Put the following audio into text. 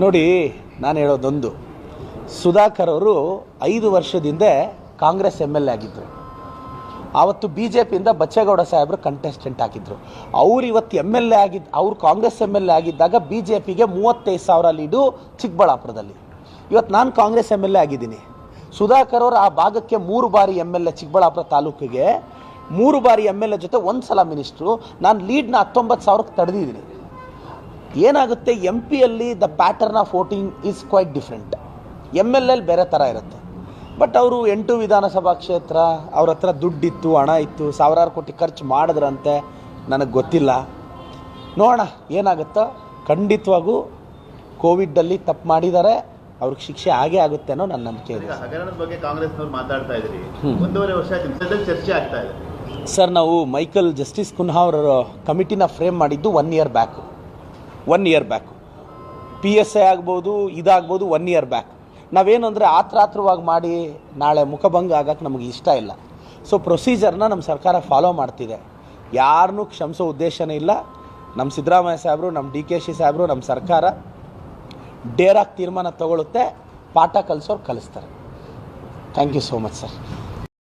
ನೋಡಿ, ನಾನು ಹೇಳೋದೊಂದು. ಸುಧಾಕರ್ ಅವರು ಐದು ವರ್ಷದಿಂದ ಕಾಂಗ್ರೆಸ್ ಎಂ ಎಲ್ ಎ ಆಗಿದ್ದರು ಆವತ್ತು ಬಿ ಜೆ ಪಿಯಿಂದ ಬಚ್ಚೇಗೌಡ ಸಾಹೇಬರು ಕಂಟೆಸ್ಟೆಂಟ್ ಆಗಿದ್ದರು ಅವ್ರು ಇವತ್ತು ಎಂ ಎಲ್ ಎ ಆಗಿದ್ದು ಅವ್ರು ಕಾಂಗ್ರೆಸ್ ಎಂ ಎಲ್ ಎ ಆಗಿದ್ದಾಗ ಬಿ ಜೆ ಪಿಗೆ ಮೂವತ್ತೈದು ಸಾವಿರ ಲೀಡು ಚಿಕ್ಕಬಳ್ಳಾಪುರದಲ್ಲಿ. ಇವತ್ತು ನಾನು ಕಾಂಗ್ರೆಸ್ ಎಂ ಎಲ್ ಎ ಆಗಿದ್ದೀನಿ. ಸುಧಾಕರ್ ಅವರು ಆ ಭಾಗಕ್ಕೆ ಮೂರು ಬಾರಿ ಎಂ ಎಲ್ ಎ ಚಿಕ್ಕಬಳ್ಳಾಪುರ ತಾಲೂಕಿಗೆ, ಮೂರು ಬಾರಿ ಎಂ ಎಲ್ ಎ ಜೊತೆ ಒಂದು ಸಲ ಮಿನಿಸ್ಟ್ರು. ನಾನು ಲೀಡ್ನ ಹತ್ತೊಂಬತ್ತು ಸಾವಿರಕ್ಕೆ ತಡೆದಿದ್ದೀನಿ. ಏನಾಗುತ್ತೆ ಎಂ ಪಿಯಲ್ಲಿ the pattern of voting is quite different M L L ಬೇರೆ ಥರ ಇರುತ್ತೆ. ಬಟ್ ಅವರು ಎಂಟು ವಿಧಾನಸಭಾ ಕ್ಷೇತ್ರ ಅವ್ರ ಹತ್ರ ದುಡ್ಡಿತ್ತು ಹಣ ಇತ್ತು ಸಾವಿರಾರು ಕೋಟಿ ಖರ್ಚು ಮಾಡಿದ್ರಂತೆ ನನಗೆ ಗೊತ್ತಿಲ್ಲ. ನೋಡೋಣ ಏನಾಗುತ್ತೋ. ಖಂಡಿತವಾಗೂ ಕೋವಿಡಲ್ಲಿ ತಪ್ಪು ಮಾಡಿದ್ದಾರೆ. ಅವ್ರಿಗೆ ಶಿಕ್ಷೆ ಆಗೇ ಆಗುತ್ತೆ ಅನ್ನೋ ನನ್ನ ನಂಬಿಕೆ ಇದೆ. ಹಗರಣದ ಬಗ್ಗೆ ಕಾಂಗ್ರೆಸ್ನವ್ರು ಮಾತಾಡ್ತಾ ಇದ್ರಿ. ಒಂದೂವರೆ ವರ್ಷ ಆಯ್ತು ಚರ್ಚೆ ಆಗ್ತಾ ಇದೆ. ಸರ್ ನಾವು ಮೈಕಲ್ ಜಸ್ಟಿಸ್ ಕುನ್ಹಾ ಅವರ ಕಮಿಟಿನ ಫ್ರೇಮ್ ಮಾಡಿದ್ದು one year back one year back P S I ಆಗ್ಬೋದು, ಇದಾಗ್ಬೋದು ಒನ್ ಇಯರ್ ಬ್ಯಾಕ್ ನಾವೇನು ಅಂದರೆ ಆತ್ರಾತ್ರವಾಗಿ ಮಾಡಿ ನಾಳೆ ಮುಖಭಂಗ ಆಗಕ್ಕೆ ನಮಗೆ ಇಷ್ಟ ಇಲ್ಲ. ಸೊ ಪ್ರೊಸೀಜರ್ನ ನಮ್ಮ ಸರ್ಕಾರ ಫಾಲೋ ಮಾಡ್ತಿದೆ. ಯಾರನ್ನೂ ಕ್ಷಮಿಸೋ ಉದ್ದೇಶನೇ ಇಲ್ಲ. ನಮ್ಮ ಸಿದ್ದರಾಮಯ್ಯ ಸಾಹೇಬರು ನಮ್ಮ ಡಿ ಕೆ ಶಿ ಸಾಹೇಬರು ನಮ್ಮ ಸರ್ಕಾರ ಡೇರಾಗಿ ತೀರ್ಮಾನ ತಗೊಳುತ್ತೆ. ಪಾಠ ಕಲಿಸೋರು ಕಲಿಸ್ತಾರೆ. Thank you so much sir